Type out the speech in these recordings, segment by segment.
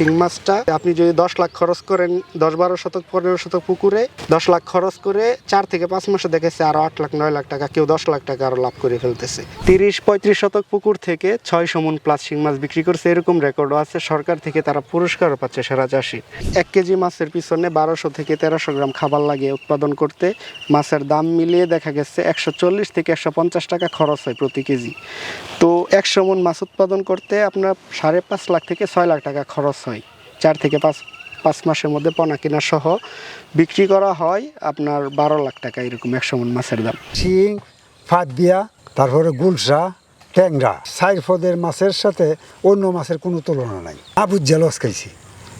শিং মাছটা। আপনি যদি দশ লাখ খরচ করেন, দশ বারো শতক, পনেরো শতক পুকুরে, দশ লাখ খরচ করে চার থেকে পাঁচ মাসে দেখেছে আরও আট লাখ, নয় লাখ টাকা, কেউ দশ লাখ টাকা আরও লাভ করে ফেলতেছে। তিরিশ, পঁয়ত্রিশ শতক পুকুর থেকে ছয় সমন প্লাস শিং মাছ বিক্রি করছে, এরকম রেকর্ডও আছে। সরকার থেকে তারা পুরস্কারও পাচ্ছে সেরা চাষি। এক কেজি মাছের পিছনে বারোশো থেকে তেরোশো গ্রাম খাবার লাগিয়ে উৎপাদন করতে মাছের দাম মিলিয়ে দেখা গেছে একশো চল্লিশ থেকে একশো পঞ্চাশ টাকা খরচ হয় প্রতি কেজি। তো একশো মন মাছ উৎপাদন করতে আপনার সাড়ে পাঁচ লাখ থেকে ছয় লাখ টাকা খরচ হয়। চার থেকে পাঁচ পাঁচ মাসের মধ্যে পোনা কেনা সহ বিক্রি করা হয় আপনার বারো লাখ টাকা এরকম একশো মন মাছের দাম। শিং ফাঁদিয়া তারপরে গুলশা, ট্যাংরা সাইড ফদের মাছের সাথে অন্য মাছের কোনো তুলনা নাই। আবুজ্জা লস খাইছি।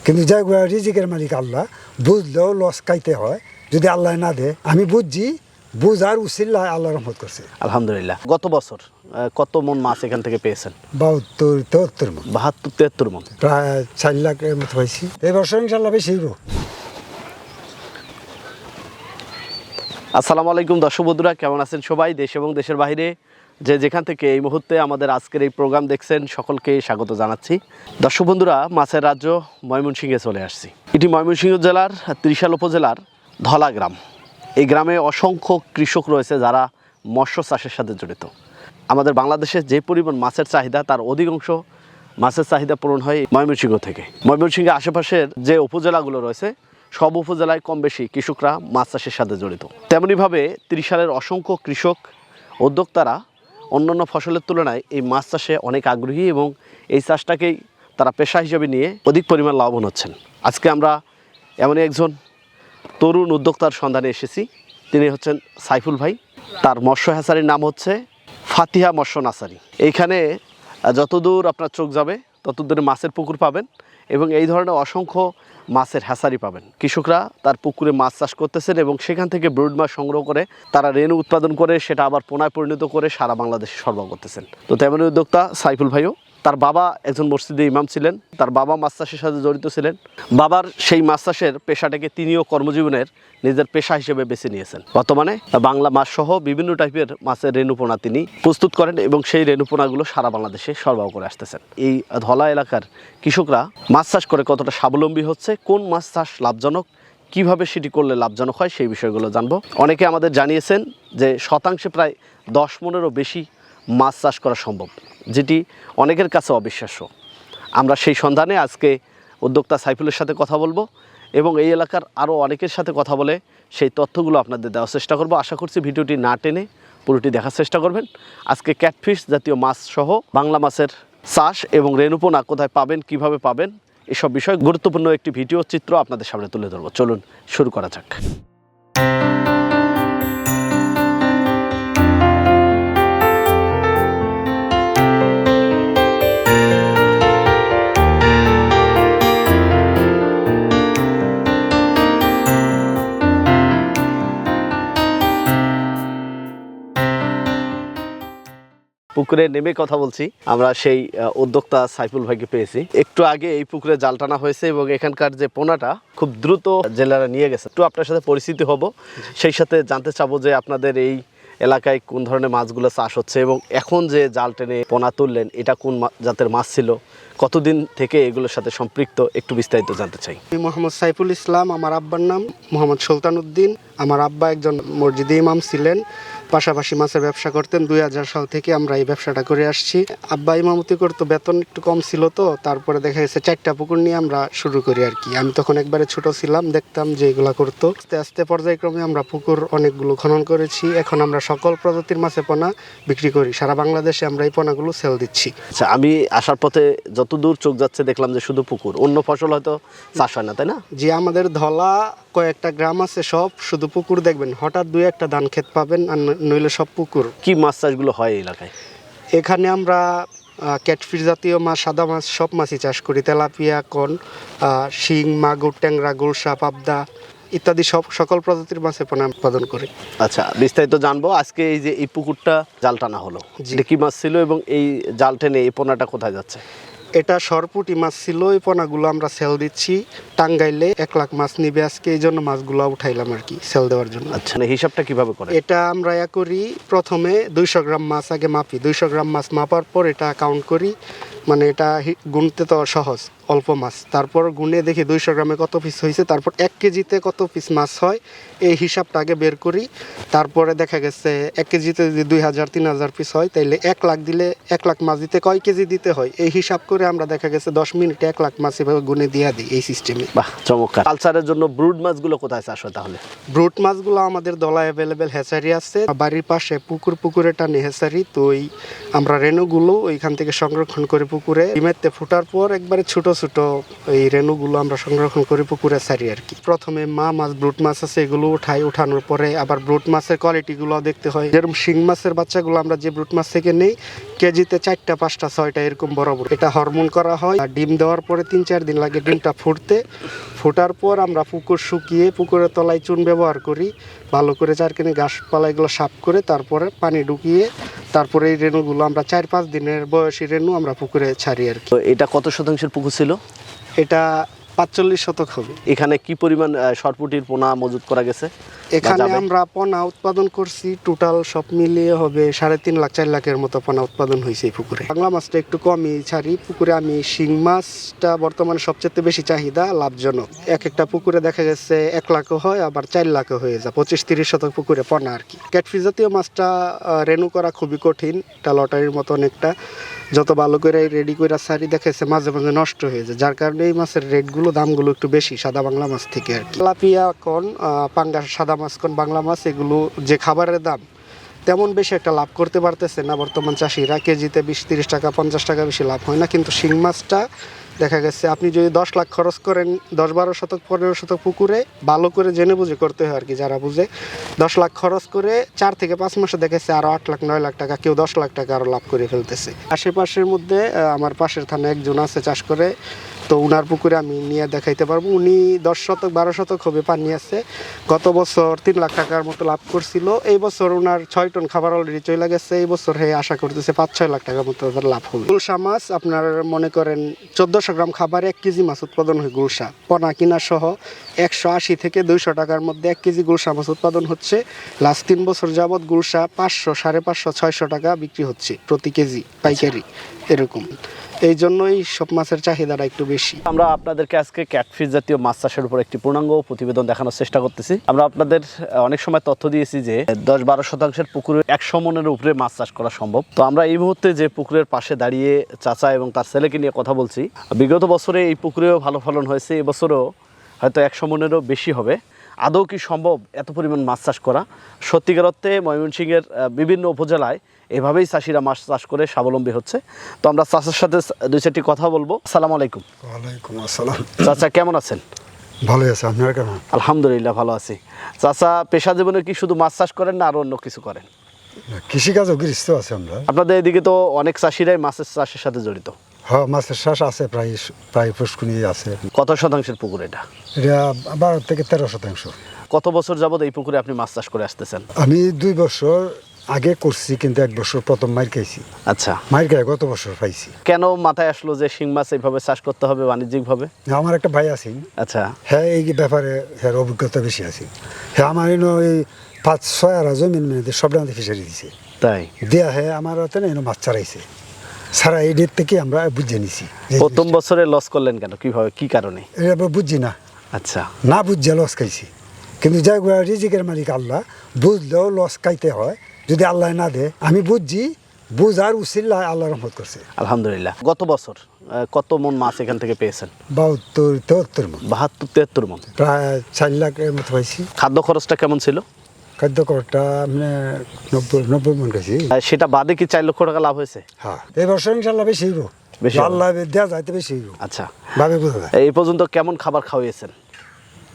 কিন্তু যাই রিজিকের মালিক আল্লাহ, বুঝলেও লস খাইতে হয়। যদি আল্লাহ না দে আমি বুঝছি বুঝার আল্লাহ রহমত করছে। আলহামদুলিল্লাহ। গত বছর কত মন মাছ এখান থেকে পেয়েছেন? বাহাত্তর তেহত্তর মন। বাহাত্তর তেহাত্তর মন। প্রায় চার লাখের মতো পাইছি এই বছর ইনশাল্লাহ বেশি হইব। আসসালামু আলাইকুম দর্শক বন্ধুরা কেমন আছেন সবাই? দেশ এবং দেশের বাইরে যে যেখান থেকে এই মুহূর্তে আমাদের আজকের এই প্রোগ্রাম দেখছেন সকলকে স্বাগত জানাচ্ছি। দর্শক বন্ধুরা মাছের রাজ্য ময়মনসিংহে চলে আসছি। এটি ময়মনসিংহ জেলার ত্রিশাল উপজেলার ধলা গ্রাম এই গ্রামে অসংখ্য কৃষক রয়েছে যারা মৎস্য চাষের সাথে জড়িত। আমাদের বাংলাদেশের যে পরিমাণ মাছের চাহিদা, তার অধিকাংশ মাছের চাহিদা পূরণ হয় ময়মনসিংহ থেকে। ময়মনসিংহের আশেপাশের যে উপজেলাগুলো রয়েছে, সব উপজেলায় কম বেশি কৃষকরা মাছ চাষের সাথে জড়িত। তেমনিভাবে ত্রিশালের অসংখ্য কৃষক উদ্যোক্তারা অন্যান্য ফসলের তুলনায় এই মাছ চাষে অনেক আগ্রহী এবং এই চাষটাকেই তারা পেশা হিসেবে নিয়ে অধিক পরিমাণ লাভবান হচ্ছেন। আজকে আমরা এমনই একজন তরুণ উদ্যোক্তার সন্ধানে এসেছি। তিনি হচ্ছেন সাইফুল ভাই। তার মৎস্য হ্যাচারির নাম হচ্ছে ফাতিহা মৎস্য নাসারি এইখানে যতদূর আপনার চোখ যাবে, ততদূরে মাছের পুকুর পাবেন এবং এই ধরনের অসংখ্য মাছের হ্যাচারি পাবেন। কৃষকরা তার পুকুরে মাছ চাষ করতেছেন এবং সেখান থেকে ব্রুড মাছ সংগ্রহ করে তারা রেণু উৎপাদন করে সেটা আবার পোনায় পরিণত করে সারা বাংলাদেশে সরবরাহ করতেছেন। তো তেমনি উদ্যোক্তা সাইফুল ভাইও তার বাবা একজন মসজিদে ইমাম ছিলেন, তার বাবা মাছ চাষের সাথে জড়িত ছিলেন। বাবার সেই মাছ চাষের পেশাটাকে তিনিও কর্মজীবনের নিজের পেশা হিসেবে বেছে নিয়েছেন। বর্তমানে বাংলা মাছ সহ বিভিন্ন টাইপের মাছের রেণুপোনা তিনি প্রস্তুত করেন এবং সেই রেণুপোনাগুলো সারা বাংলাদেশে সরবরাহ করে আসতেছেন। এই ধলা এলাকার কৃষকরা মাছ চাষ করে কতটা স্বাবলম্বী হচ্ছে, কোন মাছ চাষ লাভজনক, কীভাবে সেটি করলে লাভজনক হয় সেই বিষয়গুলো জানব। অনেকে আমাদের জানিয়েছেন যে শতাংশে প্রায় দশ মনেরও বেশি মাছ চাষ করা সম্ভব। যেটি অনেকের কাছে অবিশ্বাস্য। আমরা সেই সন্ধানে আজকে উদ্যোক্তা সাইফুলের সাথে কথা বলব এবং এই এলাকার আরও অনেকের সাথে কথা বলে সেই তথ্যগুলো আপনাদের দেওয়ার চেষ্টা করব। আশা করছি ভিডিওটি না টেনে পুরোটি দেখার চেষ্টা করবেন। আজকে ক্যাটফিশ জাতীয় মাছ সহ বাংলা মাছের চাষ এবং রেণুপোনা কোথায় পাবেন, কীভাবে পাবেন, এসব বিষয় গুরুত্বপূর্ণ একটি ভিডিও চিত্র আপনাদের সামনে তুলে ধরবো। চলুন শুরু করা যাক। পুকুরে নেমে কথা বলছি। আমরা সেই উদ্যোক্তা সাইফুল ভাইকে পেয়েছি। একটু আগে এই পুকুরে জাল টানা হয়েছে এবং এখানকার যে পোনাটা খুব দ্রুত জেলারা নিয়ে গেছে। একটু আপনার সাথে পরিচিতি হব। সেই সাথে জানতে চাবো যে আপনাদের এই এলাকায় কোন ধরনের মাছগুলো চাষ হচ্ছে এবং এখন যে জাল টেনে পোনা তুললেন, এটা কোন জাতের মাছ ছিল? কতদিন থেকে এগুলোর সাথে সম্পৃক্ত? একটু বিস্তারিত জানতে চাই। আমি মোহাম্মদ সাইফুল ইসলাম, আমার আব্বার নাম মোহাম্মদ সুলতান উদ্দিন। আমার আব্বা একজন মসজিদে ইমাম ছিলেন। পাশাপাশি মাছের ব্যবসা করতেন। দুই হাজার সাল থেকে আমরা এই ব্যবসাটা করে আসছি। আব্বা ইমামতি করতো বেতন একটু কম ছিল তো তারপরে দেখা গেছে চারটা পুকুর নিয়ে আমরা শুরু করি আর কি। আমি তখন একবারে ছোট ছিলাম দেখতাম যে এগুলা করতো। আস্তে আস্তে পর্যায়ক্রমে আমরা পুকুর অনেকগুলো খনন করেছি। এখন আমরা সকল প্রজাতির মাছে পোনা বিক্রি করি। সারা বাংলাদেশে আমরা এই পোনাগুলো সেল দিচ্ছি। আচ্ছা আমি আসার পথে যতদূর চোখ যাচ্ছে দেখলাম যে শুধু পুকুর অন্য ফসল হয়তো চাষ হয় না তাই না? যে আমাদের ধলা কয়েকটা গ্রাম আছে সব শুধু পুকুর দেখবেন। হঠাৎ দুই একটা ধান ক্ষেত পাবেন আর নইলে সব পুকুর। কি মাছ চাষগুলো হয় এই এলাকায়? এখানে আমরা ক্যাটফিশ জাতীয় মাছ সাদা মাছ সব মাছই চাষ করি। তেলাপিয়া কন শিং মাগুর ট্যাংরা গুলশা পাবদা ইত্যাদি সব সকল প্রজাতির মাছের পোনা উৎপাদন করি। আচ্ছা বিস্তারিত জানব। আজকে এই যে এই পুকুরটা জাল টানা হলো। কি মাছ ছিল এবং এই জাল টেনে এই পোনাটা কোথায় যাচ্ছে? এটা সরপুটি মাছ ছিল এই পোনাগুলো আমরা সেল দিচ্ছি। টাঙ্গাইলে এক লাখ মাছ নিবে আজকে এই জন্য মাছগুলো উঠাইলাম আর কি সেল দেওয়ার জন্য। আচ্ছা মানে হিসাবটা কীভাবে করে এটা আমরা ইয়া করি প্রথমে দুইশো গ্রাম মাছ আগে মাপি। দুইশো গ্রাম মাছ মাপার পর এটা কাউন্ট করি। মানে এটা গুনতে তো সহজ। অল্প মাছ। তারপর গুনে দেখি দুইশো গ্রামে কত পিস হয়েছে তারপর এক কেজিতে কত পিস মাছ হয় এই হিসাবটা আগে বের করি। তারপরে দেখা গেছে এক কেজিতে যদি দুই হাজার তিন হাজার পিস হয় তাইলে এক লাখ দিলে এক লাখ মাছ দিতে কয় কেজি দিতে হয়? এই হিসাব করে আমরা দেখা গেছে দশ মিনিটে এক লাখ মাছ এভাবে গুনে দিয়ে দিই এই সিস্টেমে বাহ চমৎকার। কালচারের জন্য ব্রুড মাছগুলো কোথায় চাষ হয় তাহলে? ব্রুট মাছগুলো আমাদের দলা অ্যাভেলেবেল হেসারি আছে। বাড়ির পাশে পুকুর পুকুরে টানে হেসারি তো ওই আমরা রেণুগুলো ওইখান থেকে সংরক্ষণ করে পুকুরে। ডিমেতে ফোটার পর একবারে ছোট ছোট এই রেণুগুলো আমরা সংরক্ষণ করি পুকুরে সারি আর কি। প্রথমে মা মাছ, ব্রুট মাছ আছে, এগুলো উঠাই, উঠানোর পরে আবার ব্রুট মাছের কোয়ালিটিগুলো দেখতে হয়। যেরকম শিং মাছের বাচ্চাগুলো আমরা যে ব্রুট মাছ থেকে নেই, কেজিতে চারটা, পাঁচটা, ছয়টা এরকম বড় এটা হরমোন করা হয়, আর ডিম দেওয়ার পরে তিন, চার দিন লাগে ডিমটা ফুটতে। ফোটার পর আমরা পুকুর শুকিয়ে পুকুরের তলায় চুন ব্যবহার করি। ভালো করে চারখানি গাছপালা এগুলো সাফ করে তারপরে পানি ঢুকিয়ে তারপরে এই রেণুগুলো আমরা চার পাঁচ দিনের বয়সী রেণু আমরা পুকুরে ছাড়ি আর কি। এটা কত শতাংশের পুকুর ছিল? এটা পাঁচচল্লিশ শতক হবে। এখানে কি পরিমাণ সরপুটির পোনা মজুত করা গেছে? এখানে আমরা পোনা উৎপাদন করছি টোটাল সব মিলিয়ে হবে সাড়ে তিন লাখ চার লাখের মতো পোনা উৎপাদন হয়েছে এই পুকুরে। বাংলা মাছটা একটু কমই ছাড়ি। পুকুরে আমি শিং মাছটা বর্তমানে সবচেয়ে বেশি চাহিদা লাভজনক। এক একটা পুকুরে দেখা গেছে এক লাখও হয় আবার চার লাখও হয়ে যায় পঁচিশ তিরিশ শতক পুকুরে পোনা আর কি। ক্যাটফিস জাতীয় মাছটা রেনু করা খুবই কঠিন এটা লটারির মতো অনেকটা। যত ভালো করে রেডি করে সারি দেখেছে মাঝে মাঝে নষ্ট হয়ে যায় যার কারণে এই মাছের রেটগুলো দামগুলো একটু বেশি, সাদা বাংলা মাছ থেকে আর কি। লাপিয়া কোন পাঙ্গাস, সাদা মাছ কোন, বাংলা মাছ, এগুলো যে খাবারের দাম, তেমন বেশি একটা লাভ করতে পারতেছে না বর্তমান চাষিরা। কেজিতে বিশ, তিরিশ টাকা, পঞ্চাশ টাকা বেশি লাভ হয় না, কিন্তু শিং মাছটা দেখা গেছে আপনি যদি দশ লাখ খরচ করেন, দশ, বারো শতক, পনেরো শতক পুকুরে, ভালো করে জেনে বুঝে করতে হয় আর কি, যারা বুঝে। দশ লাখ খরচ করে চার থেকে পাঁচ মাসে দেখেছে আরও আট লাখ, নয় লাখ টাকা, কেউ দশ লাখ টাকা আরও লাভ করে ফেলতেছে। আশেপাশের মধ্যে আমার পাশের থানা একজন আছে চাষ করে তো উনার পুকুরে আমি নিয়ে দেখাইতে পারব। উনি দশ শতক, বারো শতক হবে পানি আছে। গত বছর তিন লাখ টাকার মতো লাভ করছিল। এই বছর ওনার ছয় টন খাবার অলরেডি চলে গেছে। এই বছর হে আশা করতেছে পাঁচ, ছয় লাখ টাকার মতো লাভ হবে। গুলশা মাছ, আপনার মনে করেন চোদ্দশো গ্রাম খাবার এক কেজি মাছ উৎপাদন হয় গুলশা। পনা, কিনা সহ একশো আশি থেকে দুইশো টাকার মধ্যে এক কেজি গুলশা মাছ উৎপাদন হচ্ছে। লাস্ট তিন বছর যাবৎ গুলশা পাঁচশো, সাড়ে পাঁচশো, ছয়শো টাকা বিক্রি হচ্ছে প্রতি কেজি পাইকারি। এরকম। এই জন্যই সব মাছের চাহিদাটা একটু বেশি। আমরা আপনাদেরকে আজকে ক্যাটফিশ জাতীয় মাছ চাষের উপর একটি পূর্ণাঙ্গ প্রতিবেদন দেখানোর চেষ্টা করতেছি। আমরা আপনাদের অনেক সময় তথ্য দিয়েছি যে দশ বারো শতাংশের পুকুরে একশো মনের উপরে মাছ চাষ করা সম্ভব। তো আমরা এই মুহূর্তে যে পুকুরের পাশে দাঁড়িয়ে চাচা এবং তার ছেলেকে নিয়ে কথা বলছি, বিগত বছরে এই পুকুরেও ভালো ফলন হয়েছে। এবছরও হয়তো একশো মনেরও বেশি হবে। আদৌ কি সম্ভব এত পরিমাণ মাছ চাষ করা? সত্যিকার অর্থে ময়মনসিংহের বিভিন্ন উপজেলায় এভাবেই চাষিরা মাছ চাষ করে স্বাবলম্বী হচ্ছে। তো আমরা চাষার সাথে দুই চারটি কথা বলব। আসসালামু আলাইকুম। ওয়ালাইকুম আসসালাম। চাচা কেমন আছেন? ভালো আছে আপনার কেমন? আলহামদুলিল্লাহ ভালো আছি। চাচা পেশা জীবনে কি শুধু মাছ চাষ করেন না আরও অন্য কিছু করেন? কৃষিকাজও গৃহস্থ আছে আমরা। আপনাদের এদিকে তো অনেক চাষিরাই মাছের চাষের সাথে জড়িত। হ্যাঁ মাছের শ্বাস আছে প্রায় প্রায় পুষ্কুনি আছে। কত শতাংশের পুকুর এটা? এটা বারো থেকে তেরো শতাংশ। কত বছর যাবত এই পুকুরে আপনি মাছ চাষ করে আসতেছেন? আমি দুই বছর আগে করছি কিন্তু এক বছর প্রথম মাইর খাইছি। আচ্ছা। মাইর খাই গত বছর পাইছি। কেন মাথায় আসলো যে শিং মাছ এইভাবে চাষ করতে হবে বাণিজ্যিকভাবে? আমার একটা ভাই আছেন। আচ্ছা। হ্যাঁ এই ব্যাপারে হ্যাঁ অভিজ্ঞতা বেশি আছে। হ্যাঁ আমার এই পাঁচ ছয় আর জমিন মেয়েদের সব ডান্তে ফিসারি দিছে। তাই? দেয়া হ্যাঁ আমার হাতে না এনো মাছ ছাড়াইছে। সারা এই ডেট থেকে আমরা বুঝে নিছি। যে প্রথম বছরে লস করলেন কেন? কীভাবে কি কারণে? এটা আমরা বুঝছি না। আচ্ছা। না বুঝছে লস খাইছি। কিন্তু যাই রিজিকের মালিক আল্লাহ। বুঝলেও লস খাইতে হয়। যদি আল্লাহ না দে আমি বুঝছি বুঝার উচিল্লা আল্লাহ রহমত করছে। আলহামদুলিল্লাহ। গত বছর কত মন মাছ এখান থেকে পেয়েছেন? বাহাত্তর তেহত্তর মন। বাহাত্তর তিয়াত্তর মন। প্রায় চার লাখের মতো পাইছি। খাদ্য খরচটা কেমন ছিল? খাদ্য করটা মানে নব্বই নব্বই মন আর সেটা বাদে কি চার লক্ষ টাকা লাভ হয়েছে? হ্যাঁ এই বছর ইনশাল্লাহ বেশি হইব। বেশি আল্লাহ দেওয়া যাইতে বেশি হইব। আচ্ছা। ভাবে বোঝা যায়। এই পর্যন্ত কেমন খাবার খাওয়িয়েছেন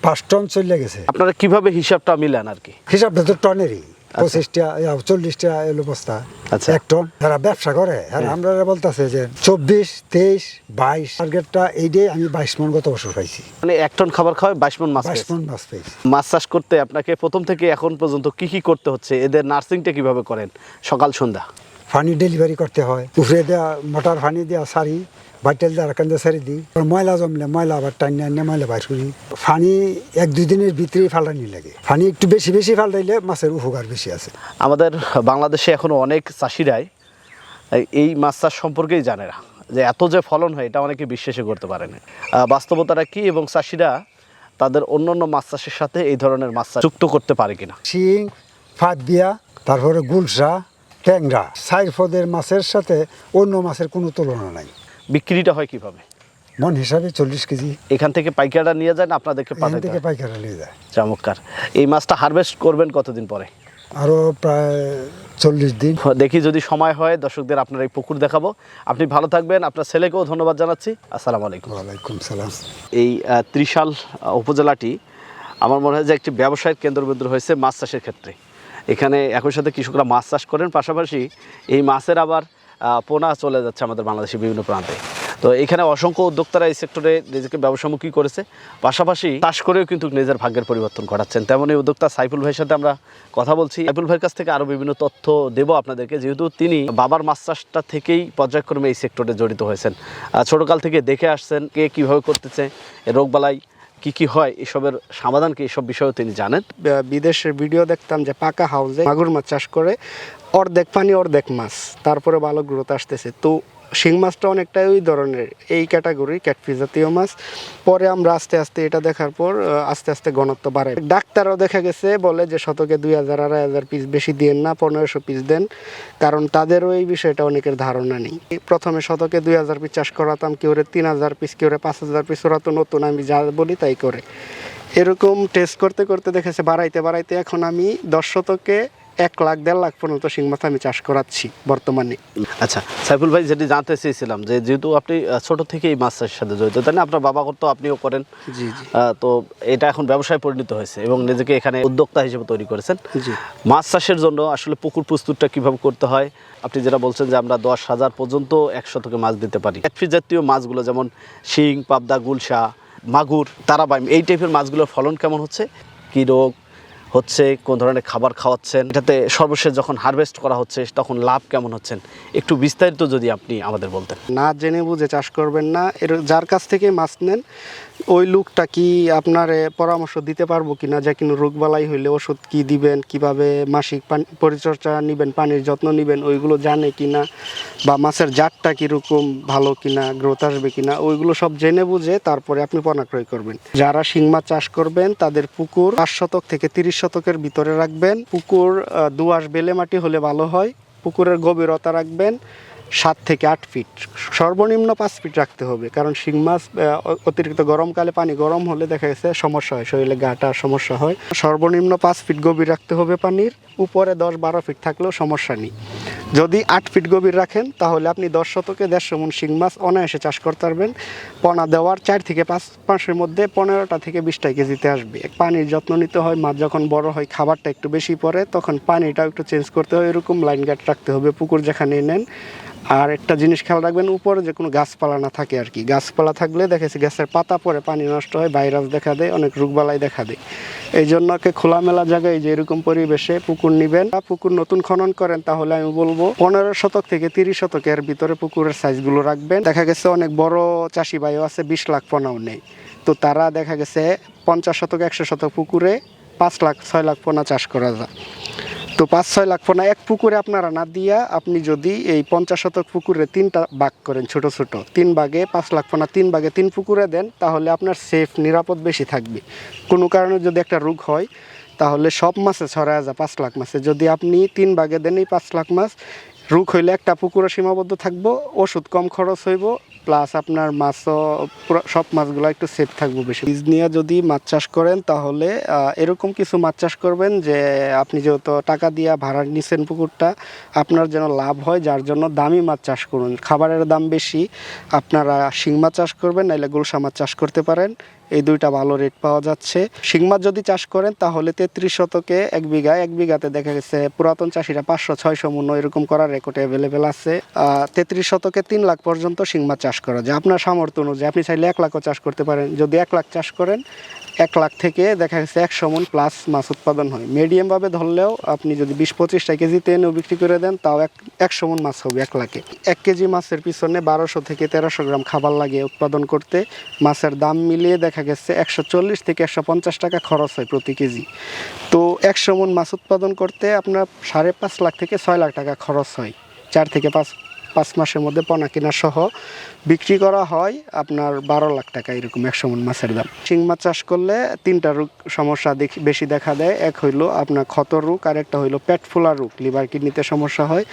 পাঁচ টন চলে গেছে। আপনারা কীভাবে হিসাবটা মিলান আর কি? হিসাবটা তো টনেরই। পঁচিশটা চল্লিশটা এলো বস্তা। আচ্ছা। এক টন। এরা ব্যবসা করে আর আমরা বলতেছে যে চব্বিশ তেইশ বাইশ টার্গেটটা এই দিয়ে আমি বাইশ মন গত বছর পাইছি। মানে এক টন খাবার খাওয়ায় বাইশ মন মাছ বাইশ মন মাছ পেয়েছি। মাছ চাষ করতে আপনাকে প্রথম থেকে এখন পর্যন্ত কি কি করতে হচ্ছে? এদের নার্সিংটা কীভাবে করেন? সকাল সন্ধ্যা। পানি ডেলিভারি করতে হয়। উপরে দেওয়া মোটর পানি দেওয়া সারি বাটেল দেওয়া রাখান সারি দিই ময়লা জমলে ময়লা আবার টাইনে আনিয়ে ময়লা বাইর করি। ফানি এক দুই দিনের ভিতরেই ফাল্টানি লাগে। ফানি একটু বেশি বেশি ফাল্টাইলে মাছের উপকার বেশি আছে। আমাদের বাংলাদেশে এখনও অনেক চাষিরাই এই মাছ চাষ সম্পর্কেই জানে না। যে এত যে ফলন হয় এটা অনেকে বিশ্বাসই করতে পারে না। বাস্তবতাটা কি এবং চাষিরা তাদের অন্য অন্য মাছ চাষের সাথে এই ধরনের মাছ চাষ যুক্ত করতে পারে কিনা? শিং ফাঁদ দিয়া তারপরে গুলসা ট্যাংরা। সাইফদের মাছের সাথে অন্য মাছের কোনো তুলনা নাই। বিক্রিটা হয় কীভাবে? মন হিসাবে চল্লিশ কেজি। এখান থেকে পাইকাররা নিয়ে যায় না আপনাদেরকে এখান থেকে হয়? পাইকারা নিয়ে যায়। চমৎকার। এই মাছটা হারভেস্ট করবেন কতদিন পরে? আরও প্রায় চল্লিশ দিন। দেখি যদি সময় হয় দর্শকদের আপনার এই পুকুর দেখাবো। আপনি ভালো থাকবেন আপনার ছেলেকেও ধন্যবাদ জানাচ্ছি। আসসালামু আলাইকুম। ওয়ালাইকুম সালাম। এই ত্রিশাল উপজেলাটি আমার মনে হয় যে একটি ব্যবসায়িক কেন্দ্রবিন্দু হয়েছে মাছ চাষের ক্ষেত্রে। এখানে একই সাথে কৃষকরা মাছ চাষ করেন পাশাপাশি এই মাছের আবার পোনা চলে যাচ্ছে আমাদের বাংলাদেশের বিভিন্ন প্রান্তে। তো এখানে অসংখ্য উদ্যোক্তারা এই সেক্টরে নিজেকে ব্যবসামুখী করেছে। পাশাপাশি চাষ করেও কিন্তু নিজের ভাগ্যের পরিবর্তন ঘটাচ্ছেন। তেমনই উদ্যোক্তা সাইফুল ভাইয়ের সাথে আমরা কথা বলছি। সাইফুল ভাইয়ের কাছ থেকে আরও বিভিন্ন তথ্য দেবো আপনাদেরকে। যেহেতু তিনি বাবার মাছ চাষটা থেকেই পর্যায়ক্রমে এই সেক্টরে জড়িত হয়েছেন। ছোটকাল থেকে দেখে আসছেন কে কীভাবে করতেছে রোগবালাই কি কি হয়, এসবের সমাধান কি এসব বিষয়েও তিনি জানেন। বিদেশের ভিডিও দেখতাম যে পাকা হাউসে মাগুর মাছ চাষ করে, অর্ধেক পানি, অর্ধেক মাছ, তারপরে ভালো গ্রোথ আসতেছে। তো শিং মাছটা অনেকটাই ওই ধরনের, এই ক্যাটাগরি ক্যাটফিস জাতীয় মাছ। পরে আমরা আস্তে আস্তে এটা দেখার পর আস্তে আস্তে ঘনত্ব বাড়ায় ডাক্তারও দেখা গেছে, বলে যে শতকে দুই হাজার, আড়াই হাজার পিস বেশি দিয়েন না, পনেরোশো পিস দেন। কারণ তাদেরও এই বিষয়টা অনেকের ধারণা নেই। প্রথমে শতকে দুই হাজার পিস চাষ করাতাম কেউ তিন হাজার পিস কেউ পাঁচ হাজার পিস ওরা তো নতুন, আমি যা বলি তাই করে। এরকম টেস্ট করতে করতে দেখেছে, বাড়াইতে বাড়াইতে এখন আমি দশ শতকে এক লাখ দেড় লাখ পর্যন্ত শিং মাছ আমি চাষ করাচ্ছি বর্তমানে। আচ্ছা সাইফুল ভাই যেটি জানতে চেয়েছিলাম যে যেহেতু আপনি ছোট থেকেই মাছ চাষের সাথে জড়িত তাই না? আপনার বাবা করতো আপনিও করেন। জি জি। তো এটা এখন ব্যবসায় পরিণত হয়েছে এবং নিজেকে এখানে উদ্যোক্তা হিসেবে তৈরি করেছেন। জি। মাছ চাষের জন্য আসলে পুকুর প্রস্তুতটা কীভাবে করতে হয়? আপনি যেটা বলছেন যে আমরা দশ হাজার পর্যন্ত একশো থেকে মাছ দিতে পারি। ক্যাটফিস জাতীয় মাছগুলো যেমন শিং পাবদা গুলশা মাগুর তারাবাইম এই টাইপের মাছগুলোর ফলন কেমন হচ্ছে? কী রোগ? হচ্ছে, কোন ধরনের খাবার খাওয়াচ্ছেন, এটাতে সর্বশেষ যখন হারভেস্ট করা হচ্ছে, তখন লাভ কেমন হচ্ছেন? একটু বিস্তারিত যদি আপনি আমাদের বলতেন। না জেনে বুঝে চাষ করবেন না, এর যার কাছ থেকে মাছ নেন ওই লোকটা কি আপনার পরামর্শ দিতে পারব কিনা? যে কিন্তু রোগবালাই হইলে ওষুধ কি দিবেন, কীভাবে মাসিক পানি, পরিচর্যা নেবেন, পানির যত্ন নেবেন, ওইগুলো জানে কি না বা মাছের জাতটা কীরকম, ভালো কিনা গ্রোথ আসবে কিনা? ওইগুলো সব জেনে বুঝে তারপরে আপনি পণা ক্রয় করবেন। যারা শিং মাছ চাষ করবেন, তাদের পুকুর পাঁচ শতক থেকে তিরিশ শতকের ভিতরে রাখবেন। পুকুর দোআঁশ বেলে মাটি হলে ভালো হয়। পুকুরের গভীরতা রাখবেন। সাত থেকে আট ফিট সর্বনিম্ন পাঁচ ফিট রাখতে হবে, কারণ শিং মাছ অতিরিক্ত গরমকালে পানি গরম হলে দেখা গেছে সমস্যা হয়, শরীরে গাটা সমস্যা হয়। সর্বনিম্ন পাঁচ ফিট গভীর রাখতে হবে পানির, উপরে দশ বারো ফিট থাকলেও সমস্যা নেই। যদি আট ফিট গভীর রাখেন, তাহলে আপনি দশ শতকে দেড়শো মন শিং মাছ অনায়াসে চাষ করতে পারবেন। পনা দেওয়ার চার থেকে পাঁচ মাসের মধ্যে পনেরোটা থেকে বিশটা কেজিতে আসবে। পানির যত্ন নিতে হয়, মাছ যখন বড় হয়, খাবারটা একটু বেশি পড়ে, তখন পানিটাও একটু চেঞ্জ করতে হয়। এরকম লাইন গার্ড রাখতে হবে, পুকুর যেখানে নেন। আর একটা জিনিস খেয়াল রাখবেন, উপরে যে কোনো গাছপালা না থাকে আর কি। গাছপালা থাকলে দেখেছি গাছের পাতা পরে পানি নষ্ট হয়, ভাইরাস দেখা দেয়, অনেক রোগবালাই দেখা দেয়। এই জন্য খোলামেলা জায়গায় যে এরকম পরিবেশে পুকুর নিবেন। বা পুকুর নতুন খনন করেন, তাহলে আমি বলব পনেরো শতক থেকে তিরিশ শতকের ভিতরে পুকুরের সাইজগুলো রাখবেন। দেখা গেছে অনেক বড় চাষি ভাইও আছে, বিশ লাখ পোনাও নেই। তো তারা দেখা গেছে পঞ্চাশ শতক, একশো শতক পুকুরে পাঁচ লাখ, ছয় লাখ পোনা চাষ করা যায়। তো পাঁচ, ছয় লাখ পোনা এক পুকুরে আপনারা না দিয়া আপনি যদি এই পঞ্চাশ শতক পুকুরে তিনটা বাঘ করেন, ছোট ছোট, তিন বাঘে পাঁচ লাখ পোনা তিন বাঘে তিন পুকুরে দেন, তাহলে আপনার সেফ নিরাপদ বেশি থাকবে। কোনো কারণে যদি একটা রোগ হয়, তাহলে সব মাসে ছড়ায় যায় পাঁচ লাখ মাসে। যদি আপনি তিন বাঘে দেন এই পাঁচ লাখ মাছ রোগ হইলে একটা পুকুরে সীমাবদ্ধ থাকব, ওষুধ কম খরচ হইব প্লাস আপনার মাছও সব মাছগুলো একটু সেফ থাকব বেশি। বীজ নিয়ে যদি মাছ চাষ করেন তাহলে এরকম কিছু মাছ চাষ করবেন যে, আপনি যেহেতু টাকা দিয়ে ভাড়া নিছেন পুকুরটা, আপনার যেন লাভ হয়, যার জন্য দামি মাছ চাষ করুন। খাবারের দাম বেশি, আপনারা শিং মাছ চাষ করবেন নাহলে গুলশা মাছ চাষ করতে পারেন। এই দুইটা ভালো রেট পাওয়া যাচ্ছে। শিংমাছ যদি চাষ করেন, তাহলে তেত্রিশ শতকে এক বিঘা, এক বিঘাতে দেখা গেছে পুরাতন চাষিরা পাঁচশো, ছয়শো মূন্য এরকম করার রেকর্ড অ্যাভেলেবেল আছে। তেত্রিশ শতকে তিন লাখ পর্যন্ত শিংমাছ চাষ করা যায়। আপনার সামর্থ্য অনুযায়ী, আপনি চাইলে এক লাখও চাষ করতে পারেন। যদি এক লাখ চাষ করেন এক লাখ থেকে দেখা গেছে একশো মন প্লাস মাছ উৎপাদন হয়। মিডিয়ামভাবে ধরলেও আপনি যদি বিশ পঁচিশটা কেজি এনেও বিক্রি করে দেন, তাও এক, একশো মন মাছ হবে এক লাখে। এক কেজি মাছের পিছনে বারোশো থেকে তেরোশো গ্রাম খাবার লাগে উৎপাদন করতে। মাছের দাম মিলিয়ে দেখা গেছে একশো চল্লিশ থেকে একশো পঞ্চাশ টাকা খরচ হয় প্রতি কেজি। তো একশো মন মাছ উৎপাদন করতে আপনার সাড়ে পাঁচ লাখ থেকে ছয় লাখ টাকা খরচ হয়। চার থেকে পাঁচ পাঁচ মাসের মধ্যে পোনা কিনা সহ বিক্রি করা হয় আপনার বারো লাখ টাকা এরকম একশো মন মাছের দাম। শিং মাছ চাষ করলে তিনটা রোগ সমস্যা বেশি দেখা দেয়। এক হইল আপনার ক্ষত রোগ আর একটা হইল পেট ফোলা রোগ, লিভার কিডনিতে সমস্যা হয়।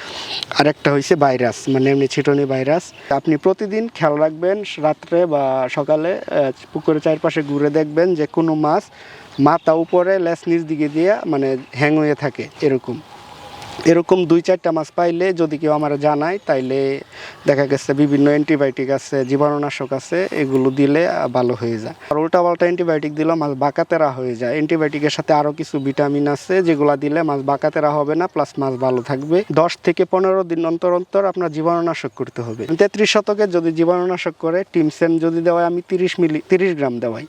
আর একটা হইছে ভাইরাস মানে এমনি ছিটনি ভাইরাস। আপনি প্রতিদিন খেয়াল রাখবেন, রাত্রে বা সকালে পুকুরের চারপাশে ঘুরে দেখবেন যে কোনো মাছ মাথা উপরে লেস নিচ দিকে দিয়ে মানে হ্যাং হয়ে থাকে, এরকম। এরকম দুই চারটা মাছ পাইলে যদি কেউ আমার জানায়, তাইলে দেখা গেছে বিভিন্ন অ্যান্টিবায়োটিক আছে, জীবাণুনাশক আছে, এগুলো দিলে ভালো হয়ে যায়। আর উল্টা পাল্টা অ্যান্টিবায়োটিক দিলেও মাছ বাঁকাতেরা হয়ে যায়। অ্যান্টিবায়োটিকের সাথে আরও কিছু ভিটামিন আছে, যেগুলো দিলে মাছ বাঁকাতেরা হবে না প্লাস মাছ ভালো থাকবে। দশ থেকে পনেরো দিন অন্তর অন্তর আপনার জীবাণুনাশক করতে হবে। তেত্রিশ শতকে যদি জীবাণুনাশক করে টিমসেন যদি দেওয়ায়, আমি তিরিশ মিলি, তিরিশ গ্রাম দেওয়াই।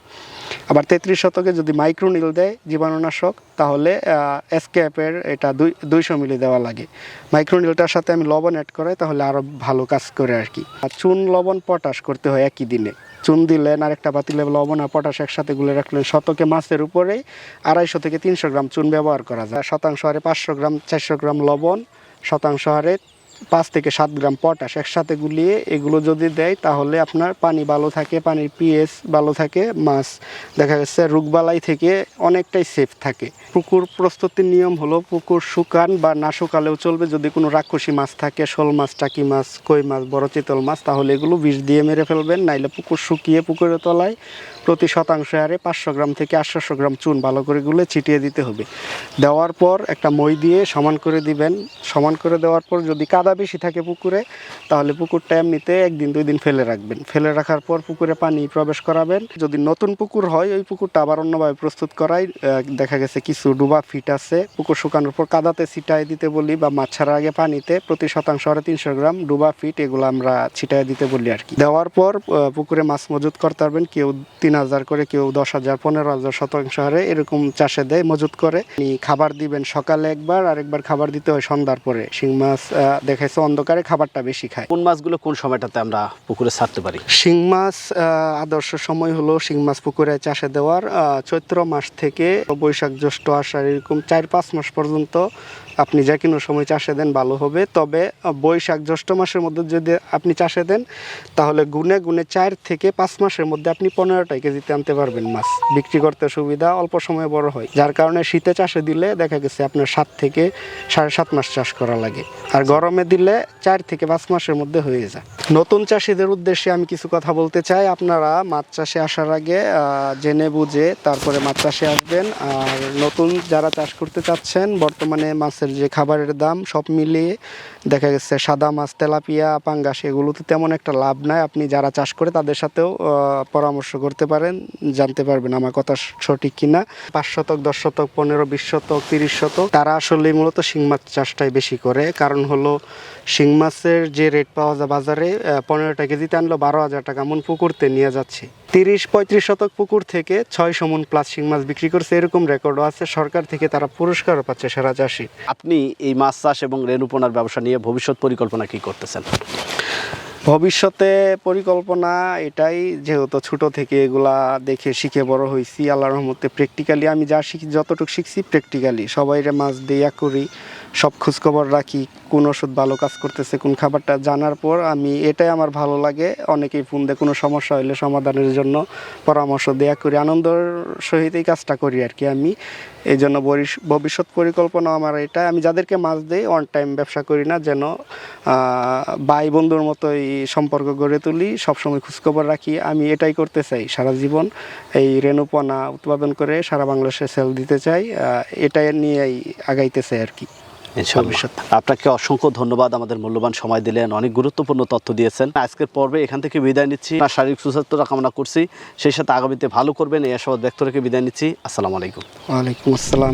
আবার তেত্রিশ শতকে যদি মাইক্রোনিল দেয় জীবাণুনাশক, তাহলে এসকেপের এটা দুই, দুইশো মিলি দেওয়া লাগে। মাইক্রোনিলটার সাথে আমি লবণ অ্যাড করে তাহলে আরও ভালো কাজ করে আর কি। আর চুন, লবণ পটাশ করতে হয় একই দিনে। চুন দিলেন আর একটা পাতিলে লবণ আর পটাশ একসাথে গুলে রাখলেন শতকে মাছের উপরেই আড়াইশো থেকে তিনশো গ্রাম চুন ব্যবহার করা যায়। শতাংশ হারে পাঁচশো গ্রাম, চারশো গ্রাম লবণ, শতাংশ হারে পাঁচ থেকে সাত গ্রাম পটাশ একসাথে গুলিয়ে এগুলো যদি দেয় তাহলে আপনার পানি ভালো থাকে, পানির পিএস ভালো থাকে, মাছ দেখা যাচ্ছে রোগবালাই থেকে অনেকটাই সেফ থাকে। পুকুর প্রস্তুতির নিয়ম হলো পুকুর শুকান বা না শুকালেও চলবে। যদি কোনো রাক্ষসী মাছ থাকে, শোল মাছ, টাকি মাছ, কই মাছ, বড় চিতল মাছ, তাহলে এগুলো বিষ দিয়ে মেরে ফেলবেন। নাইলে পুকুর শুকিয়ে পুকুরের তলায় প্রতি শতাংশ হারে পাঁচশো গ্রাম থেকে আটশোশো গ্রাম চুন ভালো করে গুলে ছিটিয়ে দিতে হবে। দেওয়ার পর একটা মই দিয়ে সমান করে দিবেন। সমান করে দেওয়ার পর যদি কাদা বেশি থাকে পুকুরে, তাহলে পুকুরটা এমনিতে একদিন, দুই দিন ফেলে রাখবেন। ফেলে রাখার পর পুকুরে পানি প্রবেশ করাবেন। যদি নতুন পুকুর হয়, ওই পুকুরটা আবার অন্যভাবে প্রস্তুত করাই দেখা গেছে কিছু ডুবা ফিট আছে। পুকুর শুকানোর পর কাদাতে ছিটাই দিতে বলি বা মাছ ছাড়ার আগে পানিতে প্রতি শতাংশ হারে তিনশো গ্রাম ডুবা ফিট এগুলো আমরা ছিটাই দিতে বলি আর কি। দেওয়ার পর পুকুরে মাছ মজুত করতে পারবেন। কেউ তিন হাজার করে, কেউ দশ হাজার, পনেরো হাজার শতাংশ হারে এরকম চাষে দেয়, মজুত করে। খাবার দিবেন সকালে একবার আর একবার খাবার দিতে হয় সন্ধ্যার পরে। শিং মাছ আহ, দেখাইছে অন্ধকারে খাবারটা বেশি খায়। কোন মাছগুলো কোন সময়টাতে আমরা পুকুরে ছাড়তে পারি? শিং মাছ আহ, আদর্শ সময় হলো শিং মাছ পুকুরে চাষে দেওয়ার আহ, চৈত্র মাস থেকে বৈশাখ জ্যৈষ্ঠ আষাঢ় এরকম চার পাঁচ মাস পর্যন্ত আপনি যে কোনো সময় চাষে দেন, ভালো হবে। তবে বৈশাখ জ্যৈষ্ঠ মাসের মধ্যে যদি আপনি চাষে দেন, তাহলে গুনে গুনে চার থেকে পাঁচ মাসের মধ্যে আপনি পনেরোটা কেজিতে আনতে পারবেন মাছ। বিক্রি করতে সুবিধা অল্প সময়ে বড় হয়। যার কারণে শীতে চাষে দিলে দেখা গেছে আপনার সাত থেকে সাড়ে সাত মাস চাষ করা লাগে। আর গরমে দিলে চার থেকে পাঁচ মাসের মধ্যে হয়ে যায়। নতুন চাষিদের উদ্দেশ্যে আমি কিছু কথা বলতে চাই। আপনারা মাছ চাষে আসার আগে জেনে বুঝে তারপরে মাছ চাষে আসবেন। আর নতুন যারা চাষ করতে চাচ্ছেন, বর্তমানে মাছের যে খাবারের দাম সব মিলিয়ে দেখা গেছে সাদা মাছ, তেলাপিয়া, পাঙ্গাস, এগুলোতে তেমন একটা লাভ নাই। আপনি যারা চাষ করে তাদের সাথেও পরামর্শ করতে পারেন, জানতে পারবেন আমার কথা সঠিক কিনা। পাঁচ শতক, দশ শতক, পনেরো, বিশ শতক, তিরিশ শতক, তারা আসলে মূলত শিং মাছ চাষটাই বেশি করে। কারণ হলো শিং মাছের যে রেট পাওয়া যায় বাজারে পনেরোটা কেজিতে আনলো বারো হাজার টাকা মন পুকুরতে নিয়ে যাচ্ছে। তিরিশ পঁয়ত্রিশ শতক পুকুর থেকে ছয় মন প্লাস শিং মাছ বিক্রি করছে এরকম রেকর্ডও আছে। সরকার থেকে তারা পুরস্কারও পাচ্ছে সেরা চাষি। আপনি এই মাছ চাষ এবং রেণুপোনার ব্যবসা নিয়ে ভবিষ্যৎ পরিকল্পনা কি করতেছেন? ভবিষ্যতে পরিকল্পনা এটাই যেহেতু ছোট থেকে এগুলা দেখে শিখে বড় হয়েছি আল্লাহ রহমতে প্র্যাকটিক্যালি আমি যা শিখি যতটুকু শিখছি প্র্যাকটিক্যালি সবাইরে মাছ দেয়া করি সব খোঁজখবর রাখি, কোন ওষুধ ভালো কাজ করতেছে, কোন খাবারটা জানার পর আমি এটাই আমার ভালো লাগে। অনেকেই ফোন দিয়ে, কোনো সমস্যা হলে সমাধানের জন্য পরামর্শ দেয়া করি। আনন্দর সহিত এই কাজটা করি আর কি আমি। এই জন্য ভবিষ্যৎ পরিকল্পনা আমার এটা আমি যাদেরকে মাছ দিই অন টাইম ব্যবসা করি না, যেন ভাই বন্ধুর মতোই সম্পর্ক গড়ে তুলি, সবসময় খোঁজখবর রাখি। আমি এটাই করতে চাই সারা জীবন। এই রেণুপনা উৎপাদন করে সারা বাংলাদেশে সেল দিতে চাই। এটাই নিয়েই আগাইতে চাই আর কি। আপনাকে অসংখ্য ধন্যবাদ আমাদের মূল্যবান সময় দিলেন অনেক গুরুত্বপূর্ণ তথ্য দিয়েছেন। আজকের পর্বে এখান থেকে বিদায় নিচ্ছি। শারীরিক সুস্বাস্থ্যতা কামনা করছি। সেই সাথে আগামীতে ভালো করবেন এই আশাবাদ ব্যক্ত রেখে বিদায় নিচ্ছি। আসসালামু আলাইকুম। ওয়ালাইকুম আসসালাম।